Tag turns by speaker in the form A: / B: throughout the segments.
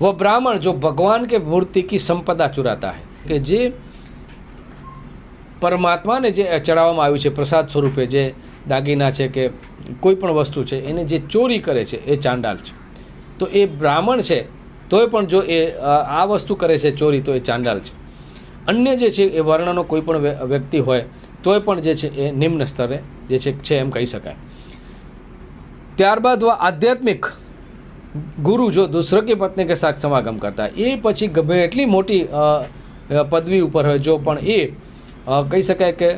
A: वह ब्राह्मण जो भगवान के मूर्ति की संपदा चुराता है કે જે પરમાત્માને જે ચડાવવામાં આવ્યું છે, પ્રસાદ સ્વરૂપે જે દાગીના છે કે કોઈ પણ વસ્તુ છે, એને જે ચોરી કરે છે, એ ચાંડાલ છે. તો એ બ્રાહ્મણ છે, તોય પણ જો એ આ વસ્તુ કરે છે ચોરી, તો એ ચાંડાલ છે. અન્ય જે છે, એ વર્ણનો કોઈ પણ વ્યક્તિ હોય, તોય પણ જે છે, એ નિમ્ન સ્તરે જે છે એમ કહી શકાય. ત્યારબાદ આધ્યાત્મિક ગુરુ જો દૂસરો કે પત્ની કે સાથ સમાગમ કરતા એ પછી ગમે એટલી મોટી પદવી ઉપર હોય, જો પણ એ કહી શકાય કે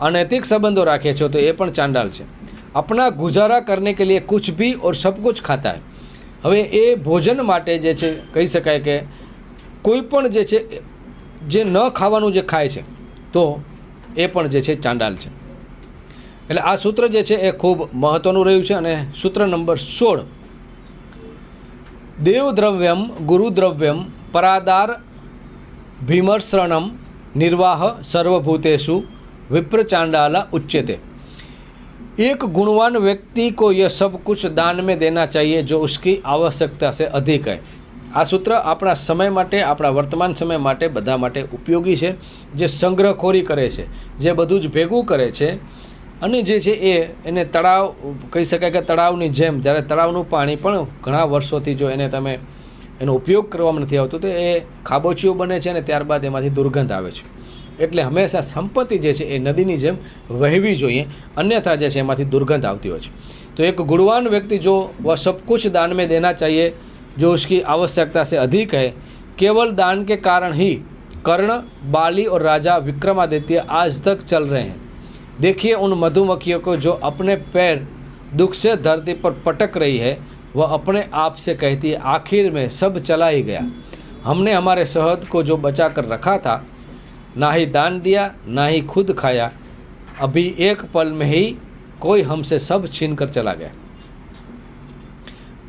A: અનૈતિક સંબંધો રાખે છો, તો એ પણ ચાંડાલ છે. આપણા ગુજારા કરને કે લીએ કુછ ભી ઓર સબ કુછ ખાતા હે. હવે એ ભોજન માટે જે છે, કહી શકાય કે કોઈ પણ જે છે, જે ન ખાવાનું જે ખાય છે, તો એ પણ જે છે ચાંડાલ છે. એટલે આ સૂત્ર જે છે, એ ખૂબ મહત્ત્વનું રહ્યું છે અને સૂત્ર નંબર સોળ દેવદ્રવ્યમ ગુરુદ્રવ્યમ પરાદાર ભીમર્ષણમ निर्वाह सर्वभूतेषु विप्र चांडाला उच्यते एक गुणवान व्यक्ति को यह सब कुछ दान में देना चाहिए जो उसकी आवश्यकता से अधिक है આ સૂત્ર આપણા સમય માટે આપણા વર્તમાન સમય માટે બધા માટે ઉપયોગી છે જે સંગ્રહખોરી કરે છે જે બધું જ ભેગું કરે છે અને જે છે એ એને તળાવ કહી શકાય કે તળાવની જેમ જ્યારે તળાવનું પાણી પણ ઘણા વર્ષોથી જો એને તમે એનો ઉપયોગ કરવામાં નથી આવતો તો એ ખાબોચિયું બને છે અને ત્યારબાદ એમાંથી દુર્ગંધ આવે છે એટલે હંમેશા સંપત્તિ જે છે એ નદીની જેમ વહેવી જોઈએ અન્યથા જે છે એમાંથી દુર્ગંધ આવતી હોય છે તો એક गुणवान व्यक्ति जो वह सब कुछ दान में देना चाहिए जो उसकी आवश्यकता से अधिक है केवल दान के कारण ही कर्ण बाली और राजा विक्रमादित्य आज तक चल रहे हैं देखिए उन मधुमक्खियों को जो अपने पैर दुख से धरती पर पटक रही है वह अपने आप से कहती है आखिर में सब चला ही गया हमने हमारे शहद को जो बचा कर रखा था ना ही दान दिया ना ही खुद खाया अभी एक पल में ही कोई हमसे सब छीन कर चला गया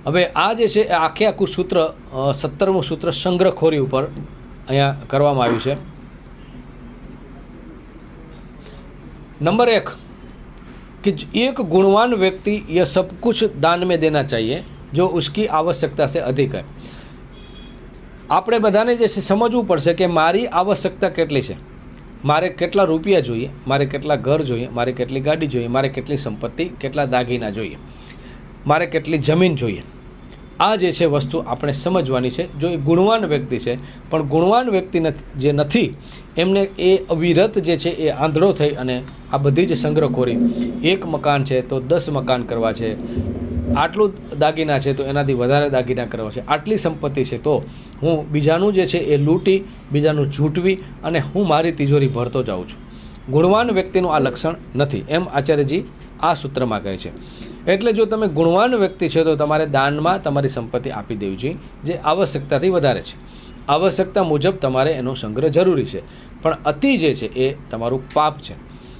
A: હવે આ જે છે એ આખે આખું સૂત્ર અ, સત્તરમું સૂત્ર સંગ્રહખોરી ઉપર અહીંયા કરવામાં આવ્યું છે नंबर एक कि ज- एक गुणवान व्यक्ति यह सब कुछ दान में देना चाहिए जो उसकी आवश्यकता से अधिक है આપણે બધાને જે છે સમજવું પડશે કે મારી આવશ્યકતા કેટલી છે મારે કેટલા રૂપિયા જોઈએ મારે કેટલા ઘર જોઈએ મારે કેટલી ગાડી જોઈએ મારે કેટલી સંપત્તિ કેટલા દાગીના જોઈએ મારે કેટલી જમીન જોઈએ આ જે છે વસ્તુ આપણે સમજવાની છે જો એ ગુણવાન વ્યક્તિ છે પણ ગુણવાન વ્યક્તિ નથ- જે નથી એમને એ અવિરત જે છે એ આંધળો થઈ અને આ બધી જ સંગ્રહખોરી. એક મકાન છે તો દસ મકાન કરવા છે. આટલું દાગીના છે તો એનાથી વધારે દાગીના કરવા છે. આટલી સંપત્તિ છે તો હું બીજાનું જે છે એ લૂંટી, બીજાનું ઝૂંટવી અને હું મારી તિજોરી ભરતો જાઉં છું. ગુણવાન વ્યક્તિનું આ લક્ષણ નથી, એમ આચાર્યજી આ સૂત્રમાં કહે છે. એટલે જો તમે ગુણવાન વ્યક્તિ છો તો તમારે દાનમાં તમારી સંપત્તિ આપી દેવી જોઈએ, જે આવશ્યકતાથી વધારે છે. આવશ્યકતા મુજબ તમારે એનો સંગ્રહ જરૂરી છે. પણ અતિ જે છે એ તમારું પાપ છે.